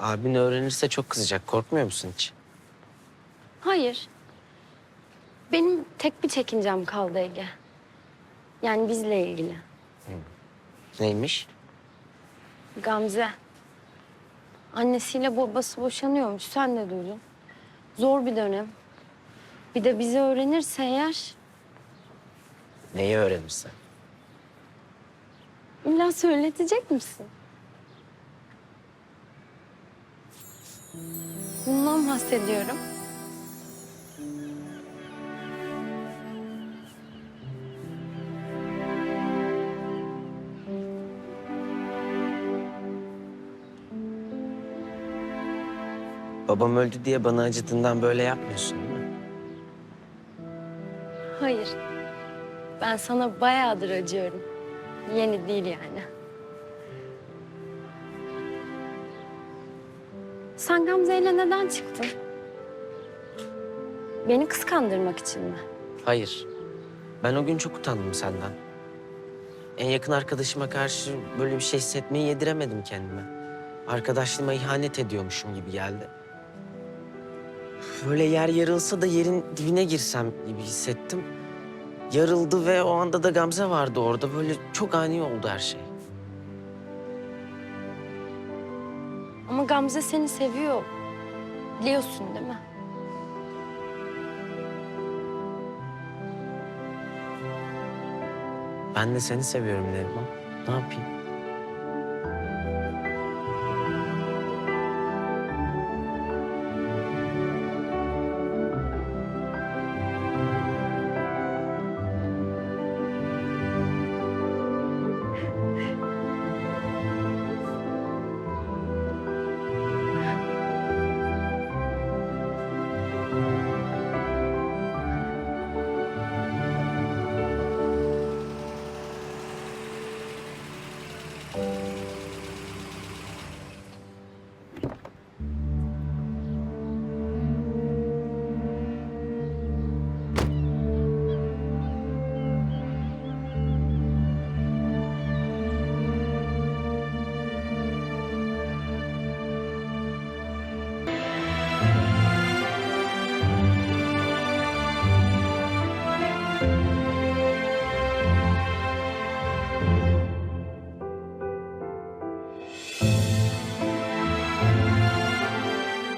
Abin öğrenirse çok kızacak. Korkmuyor musun hiç? Hayır. Benim tek bir çekincem kaldı Ege. Yani bizle ilgili. Neymiş? Gamze. Annesiyle babası boşanıyormuş. Sen de duydun. Zor bir dönem. Bir de bizi öğrenirse eğer Neyi öğrenirse. illa söyletecek misin? Bundan bahsediyorum. Babam öldü diye bana acıdığından böyle yapmıyorsun değil mi? Hayır. Ben sana bayağıdır acıyorum. Yeni değil yani. Sen Gamze'yle neden çıktın? Beni kıskandırmak için mi? Hayır. Ben o gün çok utandım senden. En yakın arkadaşıma karşı böyle bir şey hissetmeyi yediremedim kendime. Arkadaşlığıma ihanet ediyormuşum gibi geldi. Böyle yer yarılsa da yerin dibine girsem gibi hissettim. Yarıldı ve o anda da Gamze vardı orada. Böyle çok ani oldu her şey. Ama Gamze seni seviyor. Biliyorsun değil mi? Ben de seni seviyorum Neriman. Ne yapayım?